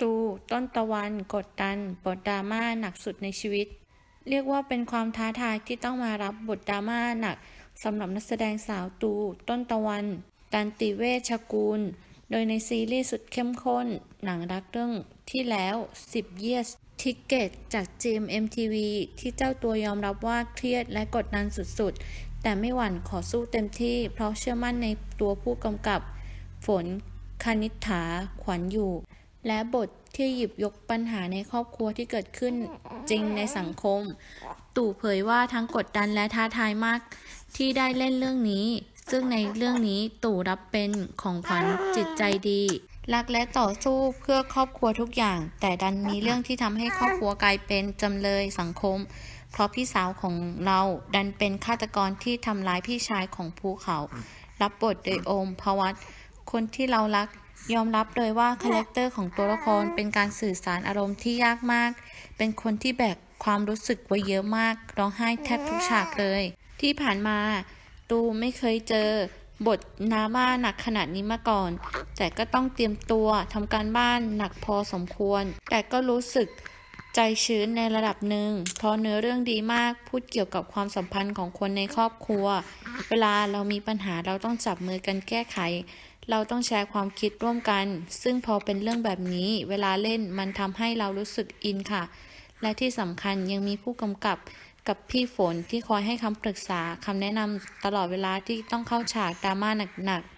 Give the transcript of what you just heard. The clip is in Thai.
ตูต้นตะวันกดดัน บทดราม่าหนักสุดในชีวิต เรียกว่าเป็นความท้าทายที่ต้องมารับบทดราม่าหนักสำหรับนักแสดงสาวตู ต้นตะวัน ตันติเวชกูล โดยในซีรีส์สุดเข้มข้น หนังรักเรื่องที่แล้ว 10 Years Ticket จาก GMMTV ที่เจ้าตัวยอมรับว่าเครียดและกดดันสุดๆ แต่ไม่หวั่นขอสู้เต็มที่ เพราะเชื่อมั่นในตัวผู้กำกับ ฝนคณิษฐา ขวัญอยู่ และบทที่หยิบยกปัญหาในครอบครัวที่เกิดขึ้นจริงในสังคม ตู่เผยว่าทั้งกดดันและท้าทายมากที่ได้เล่นเรื่องนี้ ซึ่งในเรื่องนี้ตู่รับเป็นของขวัญจิตใจดี รักและต่อสู้เพื่อครอบครัวทุกอย่าง แต่ดันมีเรื่องที่ทำให้ครอบครัวกลายเป็นจำเลยสังคม เพราะพี่สาวของเราดันเป็นฆาตกรที่ทำร้ายพี่ชายของภูเขา รับบทโดยโอมพวัตคนที่เรารัก ยอมรับเลยว่าคาแรคเตอร์ของตัวละครเป็นการสื่อสารอารมณ์ที่ยากมาก เป็นคนที่แบกความรู้สึกไว้เยอะมาก ร้องไห้แทบทุกฉากเลย ที่ผ่านมาตูไม่เคยเจอบทนาบ้าหนักขนาดนี้มาก่อน แต่ก็ต้องเตรียมตัวทำการบ้านหนักพอสมควร แต่ก็รู้สึก ใจชื้นในระดับหนึ่ง เพราะเนื้อเรื่องดีมากพูดเกี่ยวกับความสัมพันธ์ของคนในครอบครัว เวลาเรามีปัญหาเราต้องจับมือกันแก้ไข เราต้องแชร์ความคิดร่วมกัน ซึ่งพอเป็นเรื่องแบบนี้ เวลาเล่นมันทำให้เรารู้สึกอินค่ะ และที่สำคัญยังมีผู้กำกับกับพี่ฝนที่คอยให้คำปรึกษาคำแนะนำตลอดเวลาที่ต้องเข้าฉากดราม่าหนักๆ